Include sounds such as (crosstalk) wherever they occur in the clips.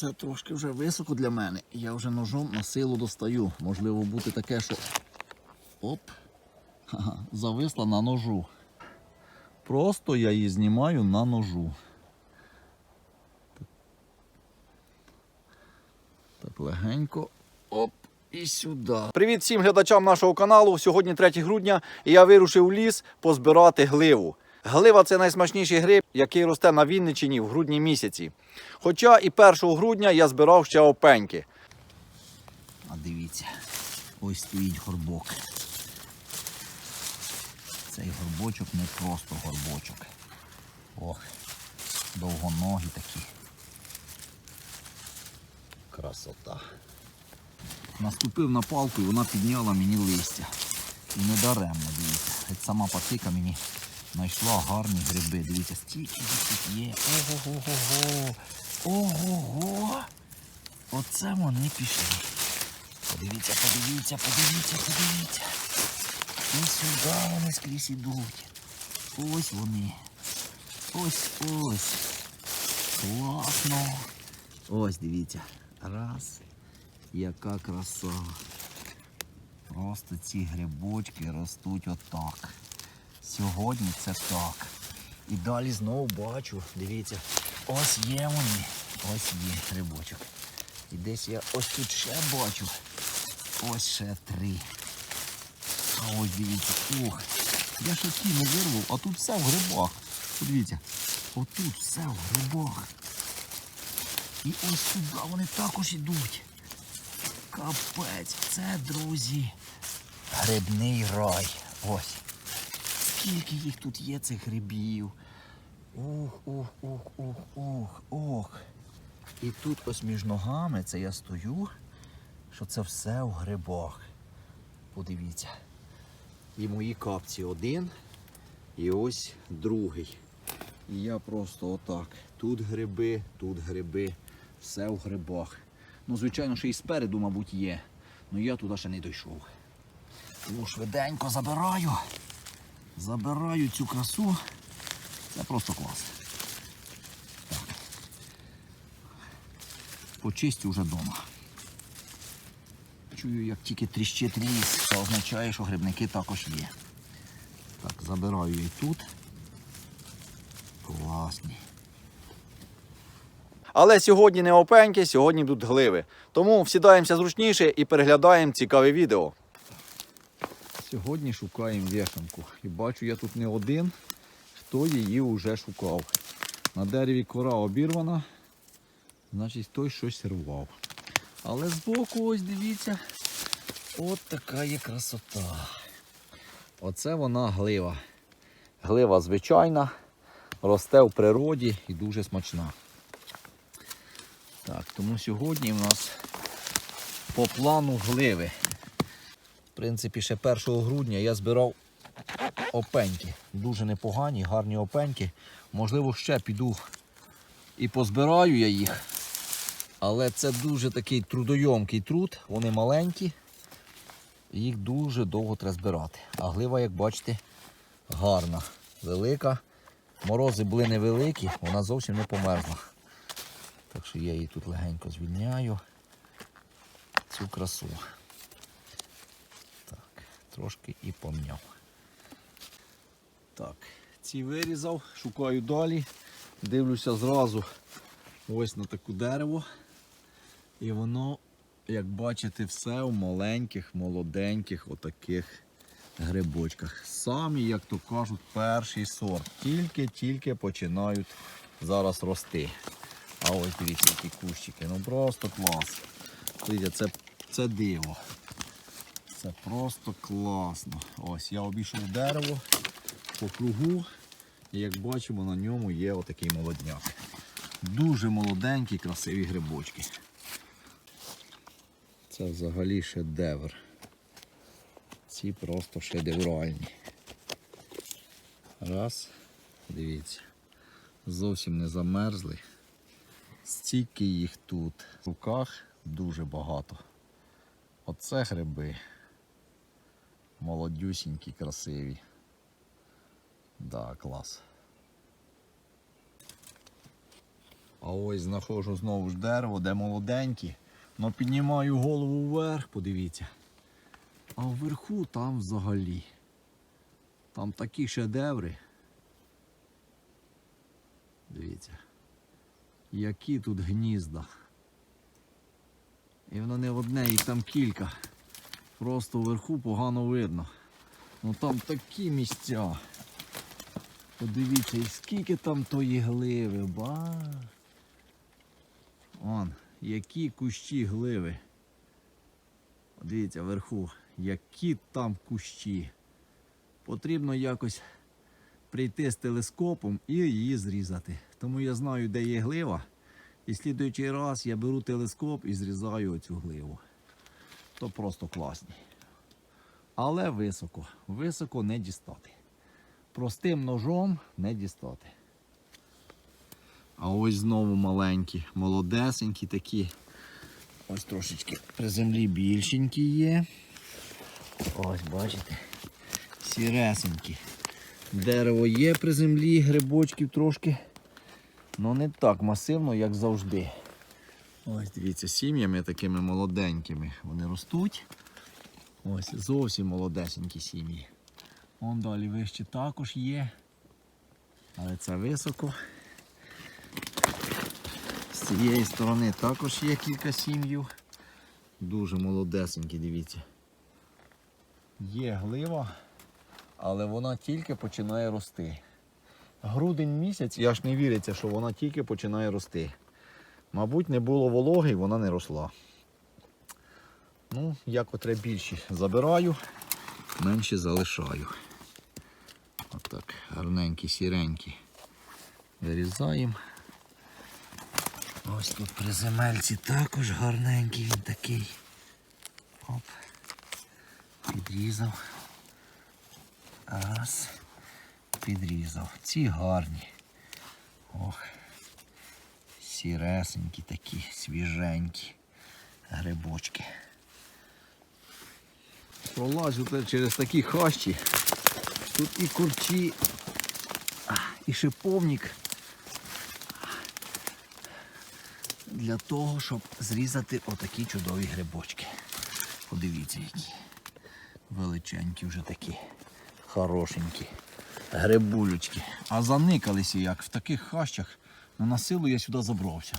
Це трошки вже високо для мене. Я вже ножом на силу достаю. Можливо бути таке, що. Оп! Зависла на ножу. Просто я її знімаю на ножу. Так, легенько. Оп, і сюди. Привіт всім глядачам нашого каналу. Сьогодні 3 грудня і я вирушив у ліс позбирати гливу. Глива це найсмачніший гриб, який росте на Вінниччині в грудні місяці. Хоча і 1 грудня я збирав ще опеньки. А дивіться, ось стоїть горбок. Цей горбочок не просто горбочок. Ох, довгоногі такі. Красота. Наступив на палку і вона підняла мені листя. І не даремно, дивіться. Сама патика мені знайшла гарні гриби. Дивіться, стільки їх тут є. Ого-го-го-го. Ого-го. Оце вони пішли. Подивіться, подивіться, подивіться, подивіться. І сюди вони скрізь ідуть. Ось вони. Ось ось. Класно. Ось дивіться. Раз. Яка краса. Просто ці грибочки ростуть отак. Сьогодні це так. І далі знову бачу, дивіться, ось є вони. Ось є грибочок. І десь я ось тут ще бачу. Ось ще три. А ось дивіться. Ух. Я ще ті не вирвав, а тут все в грибах. Подивіться. Отут все в грибах. І ось сюди вони також ідуть. Капець, це, друзі, грибний рай. Ось. Скільки їх тут є, цих грибів. Ух, ух, ух, ух, ух, ух. І тут ось між ногами це я стою, що це все в грибах. Подивіться. І мої капці один, і ось другий. І я просто отак. Тут гриби, тут гриби, все в грибах. Ну, звичайно, ще і спереду, мабуть, є. Ну я туди ще не дійшов. Тому швиденько забираю. Забираю цю красу. Це просто клас. Так. Почистю вже вдома. Чую, як тільки тріщить ліс, це означає, що грибники також є. Так, забираю і тут. Класні. Але сьогодні не опеньки, сьогодні будуть гливи. Тому всідаємося зручніше і переглядаємо цікаве відео. Сьогодні шукаємо вішанку. І бачу я тут не один, хто її вже шукав. На дереві кора обірвана, значить хтось щось рвав. Але збоку, ось дивіться, от така є красота. Оце вона глива. Глива звичайна, росте в природі і дуже смачна. Так, тому сьогодні в нас по плану гливи. Принципі, ще 1 грудня я збирав опеньки. Дуже непогані, гарні опеньки. Можливо, ще піду і позбираю я їх. Але це дуже такий трудойомкий труд, вони маленькі. Їх дуже довго треба збирати. А глива, як бачите, гарна, велика. Морози були невеликі, вона зовсім не померзла. Так що я її тут легенько звільняю. Цю красу. Трошки і помняв. Так, ці вирізав, шукаю далі. Дивлюся зразу ось на таку дерево. І воно, як бачите, все в маленьких, молоденьких отаких грибочках. Самі, як то кажуть, перший сорт. Тільки-тільки починають зараз рости. А ось дивіться, які кущики. Ну просто клас. Дивіться, це, це диво. Це просто класно. Ось я обійшов дерево по кругу. І як бачимо, на ньому є отакий молодняк. Дуже молоденькі, красиві грибочки. Це взагалі шедевр. Ці просто шедевральні. Раз, дивіться. Зовсім не замерзли. Стільки їх тут. В руках дуже багато. Оце гриби. Молодюсінькі, красиві. Да, клас. А ось знаходжу знову ж дерево, де молоденькі. Ну піднімаю голову вверх, подивіться. А вверху там взагалі. Там такі шедеври. Дивіться. Які тут гнізда. І воно не одне, їх там кілька. Просто вверху погано видно. Ну там такі місця. Подивіться, скільки там тої гливи, ба. Вон, які кущі гливи. Дивіться вверху, які там кущі. Потрібно якось прийти з телескопом і її зрізати. Тому я знаю, де є глива. І слідуючий раз я беру телескоп і зрізаю оцю гливу. То просто класні. Але високо. Високо не дістати. Простим ножом не дістати. А ось знову маленькі, молодесенькі такі. Ось трошечки при землі більшенькі є. Ось, бачите, сіресенькі. Дерево є при землі, грибочків трошки. Ну не так масивно, як завжди. Ось дивіться, сім'ями такими молоденькими вони ростуть. Ось зовсім молодесенькі сім'ї. Вон далі вище також є. Але це високо. З цієї сторони також є кілька сім'їв. Дуже молодесенькі, дивіться. Є глива, але вона тільки починає рости. Грудень місяць, я ж не віриться, що вона тільки починає рости. Мабуть, не було вологи і вона не росла. Ну, я котре більші забираю, менші залишаю. Отак, гарненькі, сіренькі. Вирізаємо. Ось тут при земельці також гарненький він такий. Оп. Підрізав. Раз. Підрізав. Ці гарні. Ох. Сіресенькі такі, свіженькі грибочки. Пролазю через такі хащі. Тут і курчі, і шиповник. Для того, щоб зрізати отакі чудові грибочки. Подивіться, які величенькі вже такі, хорошенькі грибулючки. А заникалися як в таких хащах. Ну, на силу я сюди забрався.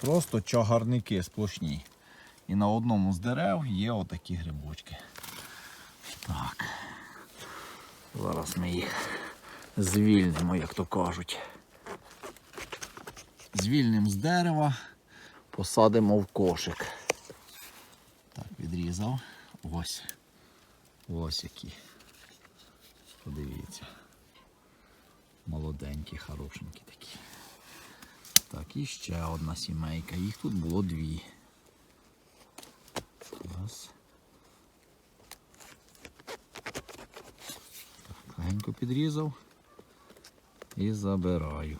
Просто чагарники сплошні. І на одному з дерев є отакі грибочки. Так. Зараз ми їх звільнимо, як то кажуть. Звільнимо з дерева, посадимо в кошик. Так, відрізав. Ось. Ось які. Подивіться. Молоденькі, хорошенькі такі. Так, і ще одна сімейка. Їх тут було дві. Раз. Так, легенько підрізав і забираю.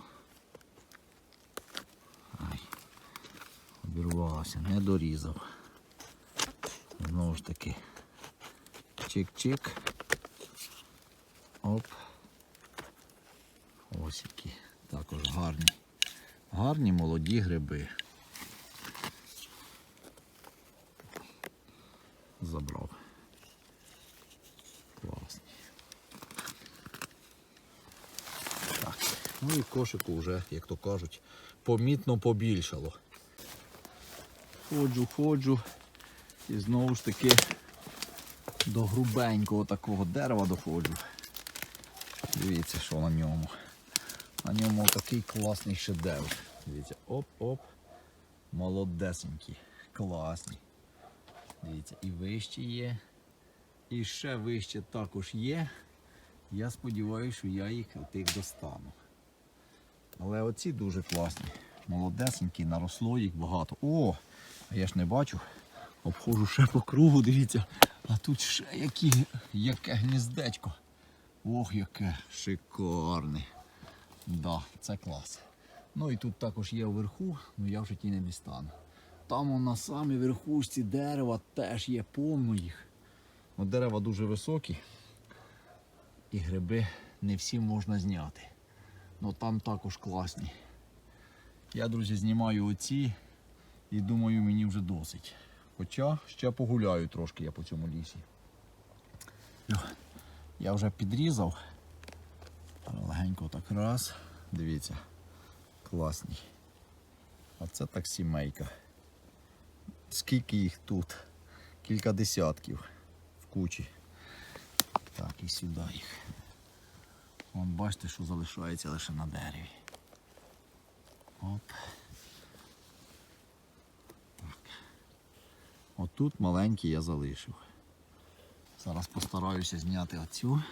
Ай, обірвалося, не дорізав. Знову ж таки. Чик-чик. Оп. Ось які. Також гарні. Гарні молоді гриби. Забрав. Класні. Так. Ну і кошику вже, як то кажуть, помітно побільшало. Ходжу, ходжу. І знову ж таки до грубенького такого дерева доходжу. Дивіться, що на ньому. На ньому такий класний шедевр. Дивіться, оп-оп. Молодесенькі. Класні. Дивіться, і вище є. І ще вище також є. Я сподіваюся, що я їх тих достану. Але оці дуже класні. Молодесенькі, наросло їх багато. О! А я ж не бачу. Обходжу ще по кругу, дивіться. А тут ще які, яке гніздечко. Ох, яке шикарне. Да, це клас. Ну і тут також є вверху, але я вже ті не дістану. Там на самій верхушці дерева теж є повно їх. Ну, дерева дуже високі. І гриби не всі можна зняти. Ну там також класні. Я, друзі, знімаю оці і думаю, мені вже досить. Хоча ще погуляю трошки я по цьому лісі. Я вже підрізав. Легенько так раз. Дивіться. Класні. А це так сімейка. Скільки їх тут? Кілька десятків в кучі. Так, і сюди їх. Вон бачите, що залишається лише на дереві. Оп. Так. Отут маленький я залишив. Зараз постараюся зняти оцю.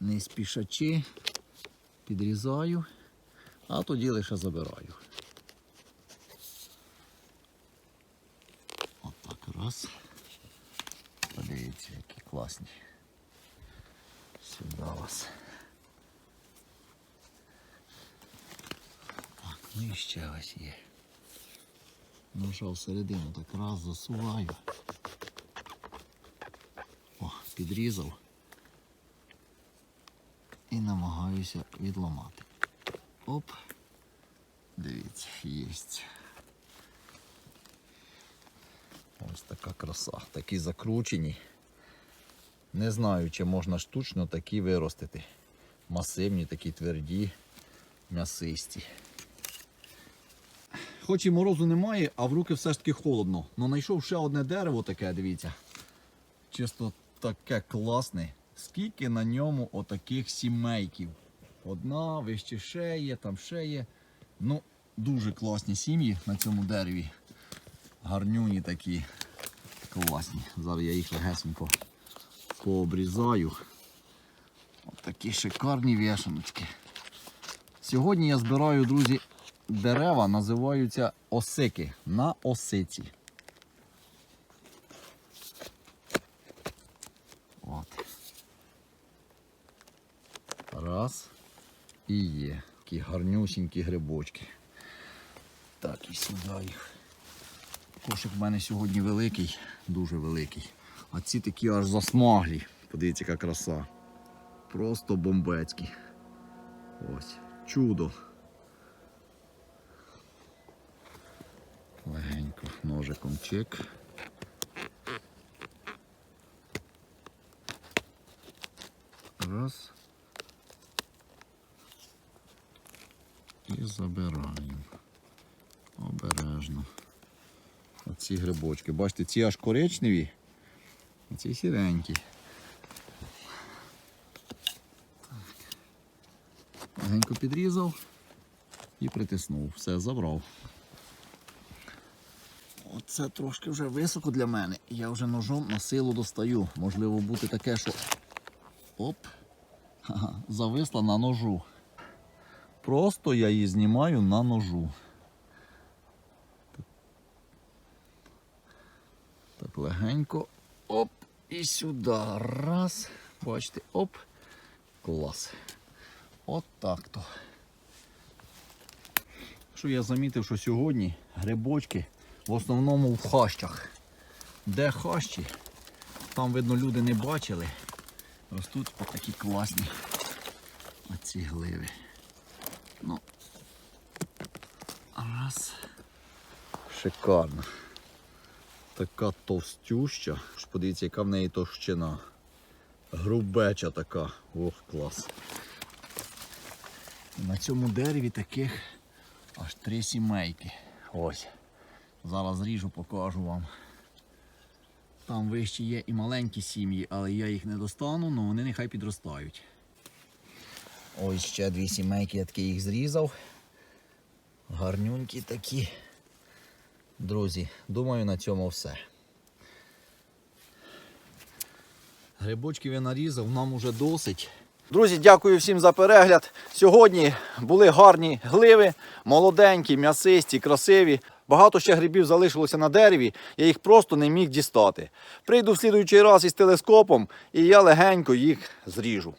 Не спішачи, підрізаю, а тоді лише забираю. Отак раз. Подивіться, які класні. Сюди вас. Так, ну і ще ось є. Ножа всередину так раз засуваю. О, підрізав. І намагаюся відламати. Оп. Дивіться, єсть. Ось така краса. Такі закручені. Не знаю, чи можна штучно такі виростити. Масивні, такі тверді, м'ясисті. Хоч і морозу немає, а в руки все ж таки холодно. Ну знайшов ще одне дерево таке, дивіться. Чисто таке класне. Скільки на ньому отаких сімейків. Одна, вище ще є, там ще є. Ну, дуже класні сім'ї на цьому дереві. Гарнюні такі. Класні. Зараз я їх легесенько пообрізаю. Ось такі шикарні вішаночки. Сьогодні я збираю, друзі, дерева, називаються осики на осиці. От. Раз. І є. Такі гарнюсінькі грибочки. Так, і сюди їх. Кошик в мене сьогодні великий, дуже великий. А ці такі аж засмаглі. Подивіться, яка краса. Просто бомбецькі. Ось. Чудо. Легенько ножиком чек. Раз. Забираємо. Обережно. Оці грибочки. Бачите, ці аж коричневі, а ці сіренькі. Легенько підрізав і притиснув. Все, забрав. Оце трошки вже високо для мене. Я вже ножом на силу достаю. Можливо бути таке, що оп, (laughs) зависла на ножу. Просто я її знімаю на ножу. Так легенько. Оп, і сюди. Раз. Бачите, оп. Клас. От так то. Що я замітив, що сьогодні грибочки в основному в хащах. Де хащі? Там, видно, люди не бачили. Ростуть отакі класні оці гливи. Ну. Раз. Шикарно. Така товстюща. Подивіться, яка в неї товщина. Грубеча така. Ох, клас. На цьому дереві таких аж три сімейки. Ось. Зараз зріжу, покажу вам. Там вище є і маленькі сім'ї, але я їх не достану, але вони нехай підростають. Ось ще дві сімейки, я таки їх зрізав. Гарнюнькі такі. Друзі, думаю, на цьому все. Грибочків я нарізав, нам уже досить. Друзі, дякую всім за перегляд. Сьогодні були гарні гливи, молоденькі, м'ясисті, красиві. Багато ще грибів залишилося на дереві, я їх просто не міг дістати. Прийду в слідуючий раз із телескопом і я легенько їх зріжу.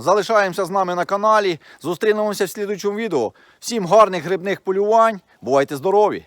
Залишаємося з нами на каналі. Зустрінемося в слідуючому відео. Всім гарних грибних полювань. Бувайте здорові!